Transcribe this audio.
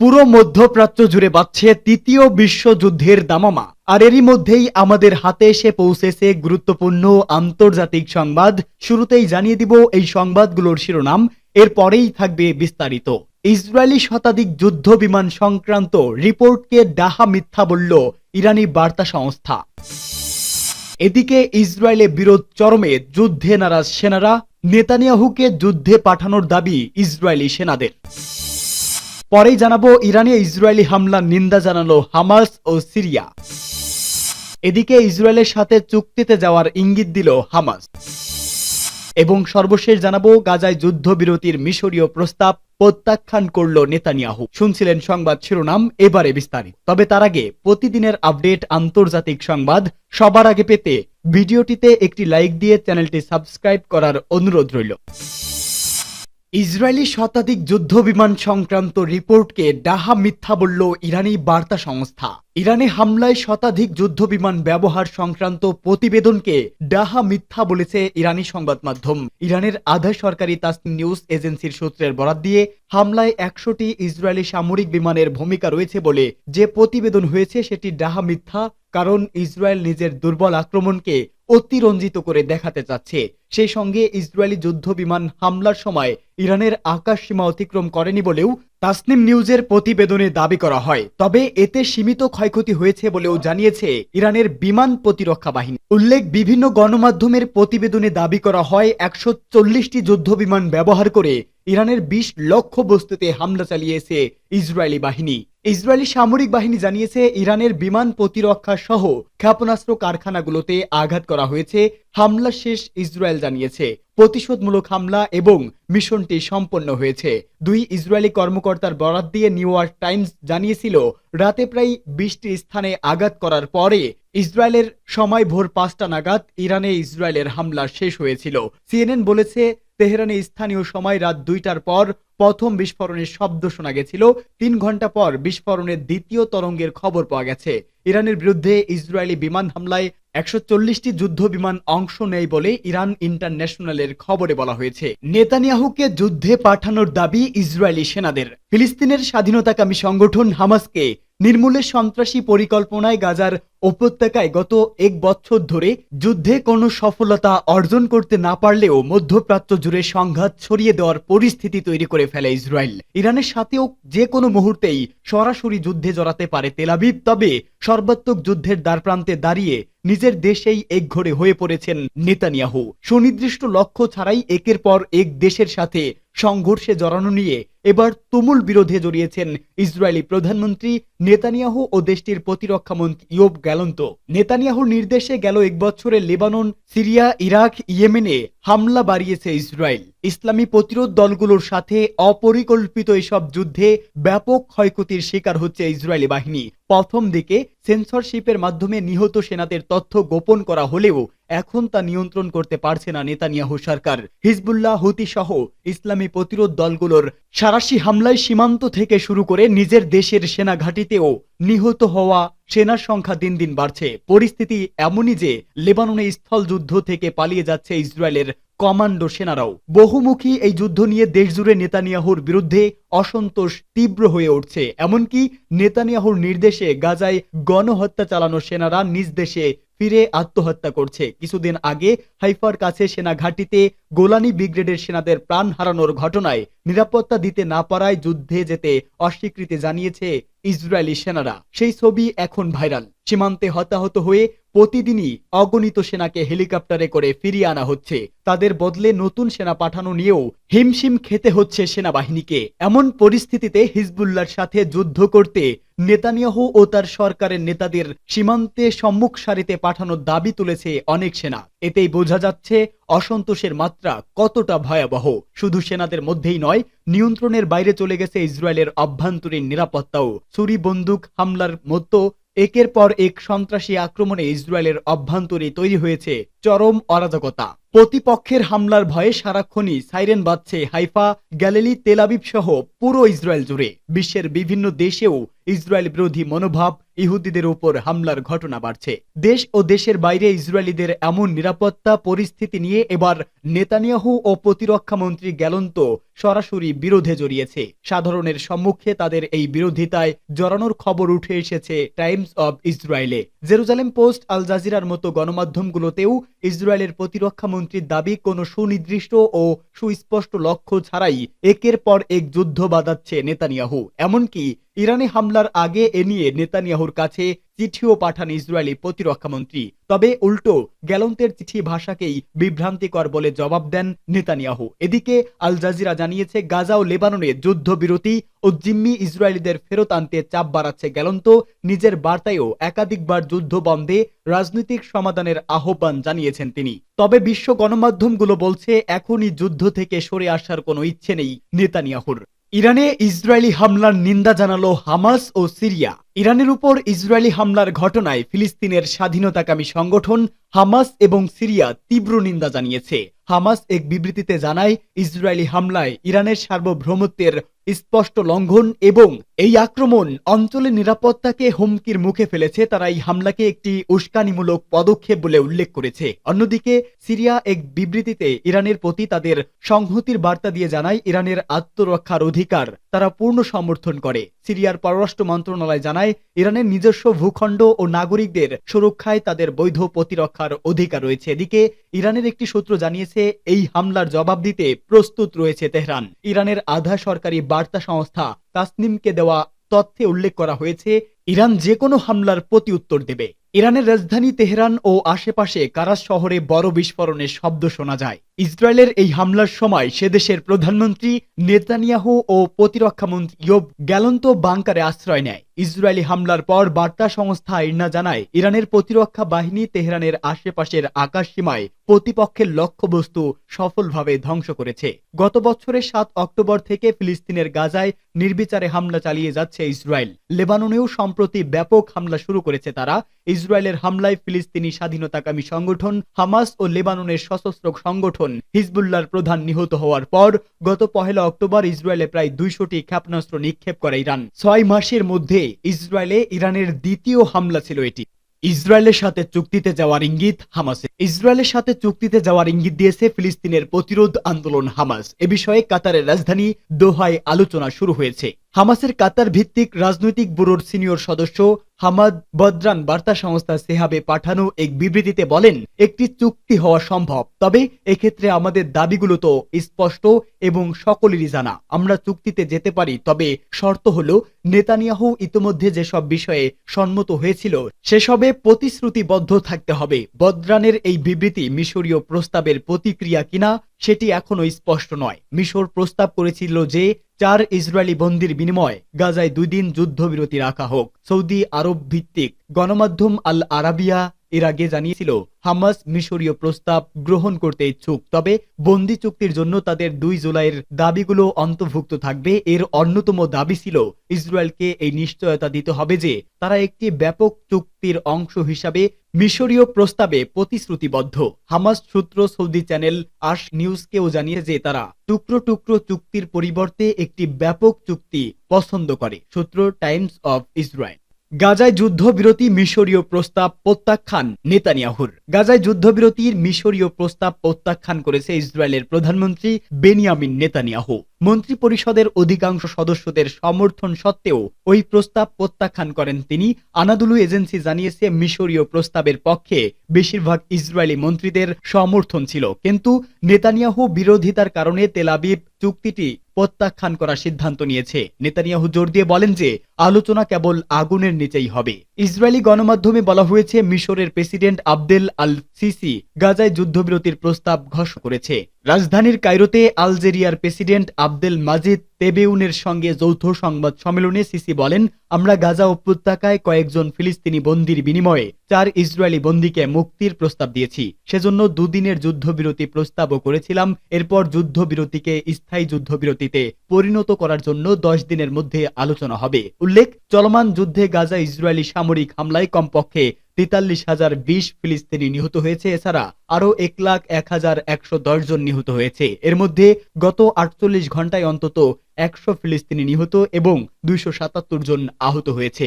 পুরো মধ্যপ্রাচ্য জুড়ে বাড়ছে তৃতীয় বিশ্বযুদ্ধের দামামা। আর এরই মধ্যেই আমাদের হাতে এসে পৌঁছেছে গুরুত্বপূর্ণ আন্তর্জাতিক সংবাদ। শুরুতেই জানিয়ে দিব এই সংবাদগুলোর শিরোনাম, এরপরেই থাকবে বিস্তারিত। ইসরায়েলি শতাধিক যুদ্ধ বিমান সংক্রান্ত রিপোর্টকে ডাহা মিথ্যা বলল ইরানি বার্তা সংস্থা। এদিকে ইসরায়েলে বিরোধ চরমে, যুদ্ধে নারাজ সেনারা। নেতানিয়াহুকে যুদ্ধে পাঠানোর দাবি ইসরায়েলি সেনাদের। পরেই জানাব, ইরানে ইসরায়েলি হামলার নিন্দা জানালো হামাস ও সিরিয়া। এদিকে ইসরায়েলের সাথে চুক্তিতে যাওয়ার ইঙ্গিত দিল হামাস। এবং সর্বশেষ জানাব, গাজায় যুদ্ধবিরতির মিশরীয় প্রস্তাব প্রত্যাখ্যান করল নেতানিয়াহু। শুনছিলেন সংবাদ শিরোনাম, এবারে বিস্তারিত। তবে তার আগে প্রতিদিনের আপডেট আন্তর্জাতিক সংবাদ সবার আগে পেতে ভিডিওটিতে একটি লাইক দিয়ে চ্যানেলটি সাবস্ক্রাইব করার অনুরোধ রইল। ইসরায়েলি শতাধিক যুদ্ধ বিমান সংক্রান্ত রিপোর্টকে ডাহা মিথ্যা বলল ইরানি বার্তা সংস্থা। ইরানে হামলায় শতাধিক যুদ্ধ বিমান ব্যবহার সংক্রান্ত প্রতিবেদনকে ডাহা মিথ্যা বলেছে ইরানি সংবাদ মাধ্যম। ইরানের আধা সরকারি তাসনিম নিউজ এজেন্সির সূত্রের বরাত দিয়ে হামলায় একশোটি ইসরায়েলি সামরিক বিমানের ভূমিকা রয়েছে বলে যে প্রতিবেদন হয়েছে সেটি ডাহা মিথ্যা, কারণ ইসরায়েল নিজের দুর্বল আক্রমণকে অতিরঞ্জিত করে দেখাতে চাচ্ছে। সেই সঙ্গে ইসরায়েলি যুদ্ধ বিমান হামলার সময় ইরানের আকাশ সীমা অতিক্রম করেনি বলেও তাসনিম নিউজের প্রতিবেদনে দাবি করা হয়। তবে এতে সীমিত ক্ষয়ক্ষতি হয়েছে বলেও জানিয়েছে ইরানের বিমান প্রতিরক্ষা বাহিনী। উল্লেখ, বিভিন্ন গণমাধ্যমের প্রতিবেদনে দাবি করা হয় একশো চল্লিশটি যুদ্ধ বিমান ব্যবহার করে ইরানের বিশ লক্ষ বস্তুতে হামলা চালিয়েছে ইসরায়েলি বাহিনী। ইসরায়েলি সামরিক বাহিনী জানিয়েছে ইরানের বিমান প্রতিরক্ষা সহ ক্ষেপণাস্ত্র কারখানাগুলোতে আঘাত করা হয়েছে। হামলা শেষ ইসরায়েল জানিয়েছে। প্রতিশোধমূলক হামলা এবং মিশনটি সম্পন্ন হয়েছে। দুই ইসরায়েলি কর্মকর্তার বরাত দিয়ে নিউ ইয়র্ক টাইমস জানিয়েছিল, রাতে প্রায় বিশটি স্থানে আঘাত করার পরে ইসরায়েলের সময় ভোর পাঁচটা নাগাদ ইরানে ইসরায়েলের হামলা শেষ হয়েছিল। সিএনএন বলেছে তেহরানে স্থানীয় সময় রাত দুইটার পর প্রথম বিস্ফোরণের শব্দ শোনা গেছিল। তিন ঘণ্টা পর বিস্ফোরণের দ্বিতীয় তরঙ্গের খবর পাওয়া গেছে। ইরানের বিরুদ্ধে ইসরায়েলি বিমান হামলায় একশো চল্লিশটি যুদ্ধ বিমান অংশ নেই বলে ইরান ইন্টারন্যাশনালের খবরে বলা হয়েছে। নেতানিয়াহুকে যুদ্ধে পাঠানোর দাবি ইসরায়েলি সেনাদের। ফিলিস্তিনের স্বাধীনতাকামী সংগঠন হামাসকে নির্মূলের সন্ত্রাসী পরিকল্পনায় গাজার উপত্যকায় গত এক বছর ধরে যুদ্ধে কোনো সফলতা অর্জন করতে না পারলেও মধ্যপ্রাচ্য জুড়ে সংঘাত ছড়িয়ে দেওয়ার পরিস্থিতি তৈরি করে ফেলে ইসরায়েল। ইরানের সাথেও যে কোনো মুহূর্তেই সরাসরি যুদ্ধে জড়াতে পারে তেলাবিব তবে সর্বাত্মক যুদ্ধের দ্বারপ্রান্তে দাঁড়িয়ে নিজের দেশেই একঘরে হয়ে পড়েছেন নেতানিয়াহু। সুনির্দিষ্ট লক্ষ্য ছাড়াই একের পর এক দেশের সাথে সংঘর্ষে জড়ানো নিয়ে এবার তুমুল বিরোধে জড়িয়েছেন ইসরায়েলি প্রধানমন্ত্রী নেতানিয়াহু ও দেশটির প্রতিরক্ষা মন্ত্রী ইয়োব গ্যালন্ত। নেতানিয়াহুর নির্দেশে গেল এক বছরে লেবানন, সিরিয়া, ইরাক, ইয়েমেনে হামলা বাড়িয়েছে ইসরায়েল। ইসলামী প্রতিরোধ দলগুলোর সাথে অপরিকল্পিত এসব যুদ্ধে ব্যাপক ক্ষয়ক্ষতির শিকার হচ্ছে ইসরায়েলি বাহিনী। প্রথম দিকে সেন্সরশিপের মাধ্যমে নিহত সেনাদের তথ্য গোপন করা হলেও এখন তা নিয়ন্ত্রণ করতে পারছে না নেতানিয়াহু সরকার। হিজবুল্লাহ হুতি সহ ইসলামী প্রতিরোধ দলগুলোর সারাশি হামলায় সীমান্ত থেকে শুরু করে নিজের দেশের সেনা ঘাঁটিতেও নিহত হওয়া সেনার সংখ্যা দিন দিন বাড়ছে। পরিস্থিতি এমনই যে লেবাননে স্থল যুদ্ধ থেকে পালিয়ে যাচ্ছে ইসরায়েলের কমান্ডো সেনারাও। বহুমুখী এই যুদ্ধ নিয়ে দেশজুড়ে নেতানিয়াহুর বিরুদ্ধে অসন্তোষ তীব্র হয়ে উঠছে। এমনকি নেতানিয়াহুর নির্দেশে গাজায় গণহত্যা চালানো সেনারা নিজ দেশে ফিরে আত্মহত্যা করছে। কিছুদিন আগে হাইফার কাছে সেনা ঘাঁটিতে গোলানি ব্রিগেডের সেনাদের প্রাণ হারানোর ঘটনায় নিরাপত্তা দিতে না পারায় যুদ্ধে যেতে অস্বীকৃতি জানিয়েছে ইসরায়েলি সেনারা। সেই ছবি এখন ভাইরাল। সীমান্তে হতাহত হয়ে প্রতিদিনই অগণিত সেনাকে হেলিকপ্টারে করে ফিরিয়ে আনা হচ্ছে। তাদের বদলে নতুন সেনা পাঠানো নিয়েও হিমশিম খেতে হচ্ছে সেনাবাহিনীকে। এমন পরিস্থিতিতে হিজবুল্লার সাথে যুদ্ধ করতে নেতানিয়াহু ও তার সরকারের নেতাদের সীমান্তে সম্মুখ সারিতে পাঠানোর দাবি তুলেছে অনেক সেনা। এতেই বোঝা যাচ্ছে অসন্তোষের মাত্রা কতটা ভয়াবহ। শুধু সেনাদের মধ্যেই নয়, নিয়ন্ত্রণের বাইরে চলে গেছে ইসরায়েলের অভ্যন্তরীণ নিরাপত্তাও। ছুরি, বন্দুক হামলার মতো একের পর এক সন্ত্রাসী আক্রমণে ইসরায়েলের অভ্যন্তরে তৈরি হয়েছে চরম অরাজকতা। প্রতিপক্ষের হামলার ভয়ে সারাক্ষণই সাইরেন বাজছে হাইফা, গ্যালিলি তেলাবিব সহ পুরো ইসরায়েল জুড়ে। বিশ্বের বিভিন্ন দেশেও ইসরায়েল বিরোধী মনোভাব, ইহুদিদের উপর হামলার ঘটনা বাড়ছে। দেশ ও দেশের বাইরে ইসরায়েলিদের এমন নিরাপত্তা পরিস্থিতি নিয়ে এবার নেতানিয়াহু ও প্রতিরক্ষা মন্ত্রী গ্যালন্ত সরাসরি বিরোধে জড়িয়েছে। সাধারণের সম্মুখে তাদের এই বিরোধিতায় জড়ানোর খবর উঠে এসেছে টাইমস অব ইসরায়েলে। জেরুজালেম পোস্ট, আল জাজিরার মতো গণমাধ্যমগুলোতেও ইসরায়েলের প্রতিরক্ষা মন্ত্রীর দাবি, কোনো সুনির্দিষ্ট ও সুস্পষ্ট লক্ষ্য ছাড়াই একের পর এক যুদ্ধ বাঁধাচ্ছে নেতানিয়াহু। এমনকি ইরানে হামলার আগে এ নিয়ে নেতানিয়াহুর কাছে চিঠিও পাঠান ইসরায়েলি প্রতিরক্ষামন্ত্রী তবে উল্টো, গ্যালন্তের চিঠি ভাষাকেই বিভ্রান্তিকর বলে জবাব দেন নেতানিয়াহু। এদিকে আল জাজিরা জানিয়েছে, গাজা ও লেবাননে যুদ্ধবিরতি ও জিম্মি ইসরায়েলিদের ফেরত আনতে চাপ বাড়াচ্ছে গ্যালন্ত। নিজের বার্তায়ও একাধিকবার যুদ্ধ বন্ধে রাজনৈতিক সমাধানের আহ্বান জানিয়েছেন তিনি। তবে বিশ্ব গণমাধ্যমগুলো বলছে, এখনই যুদ্ধ থেকে সরে আসার কোনো ইচ্ছে নেই নেতানিয়াহুর। ইরানে ইসরায়েলি হামলার নিন্দা জানালো হামাস ও সিরিয়া। ইরানের উপর ইসরায়েলি হামলার ঘটনায় ফিলিস্তিনের স্বাধীনতাকামী সংগঠন হামাস এবং সিরিয়া তীব্র নিন্দা জানিয়েছে। হামাস এক বিবৃতিতে জানায়, ইসরায়েলি হামলায় ইরানের সার্বভৌমত্বের স্পষ্ট লঙ্ঘন এবং এই আক্রমণ অঞ্চলের নিরাপত্তাকে হুমকির মুখে ফেলেছে, তারা এই হামলাকে একটি উস্কানিমূলক পদক্ষেপ বলে উল্লেখ করেছে। অন্যদিকে, সিরিয়া এক বিবৃতিতে ইরানের প্রতি তাদের সংহতির বার্তা দিয়ে জানায়, ইরানের আত্মরক্ষার অধিকার তারা পূর্ণ সমর্থন করে। সিরিয়ার পররাষ্ট্র মন্ত্রণালয় জানায় ইরানের নিজস্ব ভূখণ্ড ও নাগরিকদের সুরক্ষায় তাদের বৈধ প্রতিরক্ষার অধিকার রয়েছে। এদিকে, ইরানের একটি সূত্র জানিয়েছে, এই হামলার জবাব দিতে প্রস্তুত রয়েছে তেহরান। ইরানের আধা সরকারি বার্তা সংস্থা তাসনিমকে দেওয়া তথ্যে উল্লেখ করা হয়েছে, ইরান যে কোনো হামলার প্রতি উত্তর দেবে। ইরানের রাজধানী তেহরান ও আশেপাশে কারাস শহরে বড় বিস্ফোরণের শব্দ শোনা যায়। ইসরায়েলের এই হামলার সময় সে দেশের প্রধানমন্ত্রী নেতানিয়াহু ও প্রতিরক্ষামন্ত্রী ইয়োব গ্যালন্ত বাংকারে আশ্রয় নেয়। ইসরায়েলি হামলার পর বার্তা সংস্থা ইরনা জানায়, ইরানের প্রতিরক্ষা বাহিনী তেহরানের আশেপাশের আকাশ সীমায় প্রতিপক্ষের লক্ষ্যবস্তু সফলভাবে ধ্বংস করেছে। গত বছরের সাত অক্টোবর থেকে ফিলিস্তিনের গাজায় নির্বিচারে হামলা চালিয়ে যাচ্ছে ইসরায়েল। লেবাননেও সম্প্রতি ব্যাপক হামলা শুরু করেছে তারা। ইসরায়েলের হামলায় ফিলিস্তিনি স্বাধীনতাকামী সংগঠন হামাস ও লেবাননের সশস্ত্র সংগঠন হিজবুল্লাহর প্রধান নিহত হওয়ার পর গত পহেলা অক্টোবর ইসরায়েলে প্রায় দুইশোটি ক্ষেপণাস্ত্র নিক্ষেপ করে ইরান। ছয় মাসের মধ্যে ইসরায়েলে ইরানের দ্বিতীয় হামলা ছিল এটি। ইসরায়েলের সাথে চুক্তিতে যাওয়ার ইঙ্গিত হামাসে ইসরায়েলের সাথে চুক্তিতে যাওয়ার ইঙ্গিত দিয়েছে ফিলিস্তিনের প্রতিরোধ আন্দোলন হামাস। এ বিষয়ে কাতারের রাজধানী দোহায় আলোচনা শুরু হয়েছে। হামাসের কাতার ভিত্তিক রাজনৈতিক ব্যুরোর সিনিয়র সদস্য হামাদ বদ্রান বার্তা সংস্থা সেহাবে পাঠানো এক বিবৃতিতে বলেন, একটি চুক্তি হওয়া সম্ভব, তবে এক্ষেত্রে আমাদের দাবিগুলো তো স্পষ্ট এবং সকলেরই জানা। আমরা চুক্তিতে যেতে পারি, তবে শর্ত হলো নেতানিয়াহু ইতিমধ্যে যেসব বিষয়ে সম্মত হয়েছিল, সেসবে প্রতিশ্রুতিবদ্ধ থাকতে হবে। বদ্রানের এই বিবৃতি মিশরীয় প্রস্তাবের প্রতিক্রিয়া কিনা সেটি এখনও স্পষ্ট নয়। মিশর প্রস্তাব করেছিল যে চার ইসরায়েলি বন্দির বিনিময়ে গাজায় দুই দিন যুদ্ধবিরতি রাখা হোক। সৌদি আরব ভিত্তিক গণমাধ্যম আল আরাবিয়া এর আগে জানিয়েছিল, হামাস মিশরীয় প্রস্তাব গ্রহণ করতে ইচ্ছুক, তবে বন্দি চুক্তির জন্য তাদের দুই জুলাইয়ের দাবিগুলো অন্তর্ভুক্ত থাকবে। এর অন্যতম দাবি ছিল, ইসরায়েলকে এই নিশ্চয়তা দিতে হবে যে, তারা একটি ব্যাপক চুক্তির অংশ হিসাবে মিশরীয় প্রস্তাবে প্রতিশ্রুতিবদ্ধ। হামাস সূত্র সৌদি চ্যানেল আশ নিউজকেও জানিয়ে যে, তারা টুকরো টুকরো চুক্তির পরিবর্তে একটি ব্যাপক চুক্তি পছন্দ করে, সূত্র টাইমস অফ ইসরায়েল। গাজায় যুদ্ধবিরতি মিশরীয় প্রস্তাব প্রত্যাখ্যান নেতানিয়াহুর। গাজায় যুদ্ধবিরতির মিশরীয় প্রস্তাব প্রত্যাখ্যান করেছে ইসরায়েলের প্রধানমন্ত্রী বেনিয়ামিন নেতানিয়াহু। মন্ত্রী পরিষদের অধিকাংশ সদস্যদের সমর্থন সত্ত্বেও ওই প্রস্তাব প্রত্যাখ্যান করেন তিনি। আনাদুলু এজেন্সি জানিয়েছে, মিশরীয় প্রস্তাবের পক্ষে বেশিরভাগ ইসরায়েলি মন্ত্রীদের সমর্থন ছিল। কিন্তু নেতানিয়াহু বিরোধিতার কারণে তেলাবিব চুক্তিটি প্রত্যাখ্যান করার সিদ্ধান্ত নিয়েছে। নেতানিয়াহু জোর দিয়ে বলেন যে, আলোচনা কেবল আগুনের নিচেই হবে। ইসরায়েলি গণমাধ্যমে বলা হয়েছে, মিশরের প্রেসিডেন্ট আবদেল আল সিসি গাজায় যুদ্ধবিরতির প্রস্তাব ঘোষণা করেছে। রাজধানীর কায়রোতে আলজেরিয়ার প্রেসিডেন্ট আবদেল মাজিদ তেবেউনের সঙ্গে যৌথ সংবাদ সম্মেলনে সিসি বলেন, আমরা গাজা উপত্যকায় কয়েকজন ফিলিস্তিনি বন্দির বিনিময়ে চার ইসরায়েলি বন্দিকে মুক্তির প্রস্তাব দিয়েছি। সেজন্য দুদিনের যুদ্ধবিরতি প্রস্তাবও করেছিলাম। এরপর যুদ্ধবিরতিকে স্থায়ী যুদ্ধবিরতিতে পরিণত করার জন্য দশ দিনের মধ্যে আলোচনা হবে। উল্লেখ, চলমান যুদ্ধে গাজা ইসরায়েলি সামরিক হামলায় কমপক্ষে তেতাল্লিশ হাজার বিশ ফিলিস্তিনি নিহত হয়েছে। এছাড়া আরও এক লাখ এক হাজার একশো দশ জন নিহত হয়েছে। এর মধ্যে গত আটচল্লিশ ঘন্টায় অন্তত একশো ফিলিস্তিনি নিহত এবং দুইশো সাতাত্তর জন আহত হয়েছে।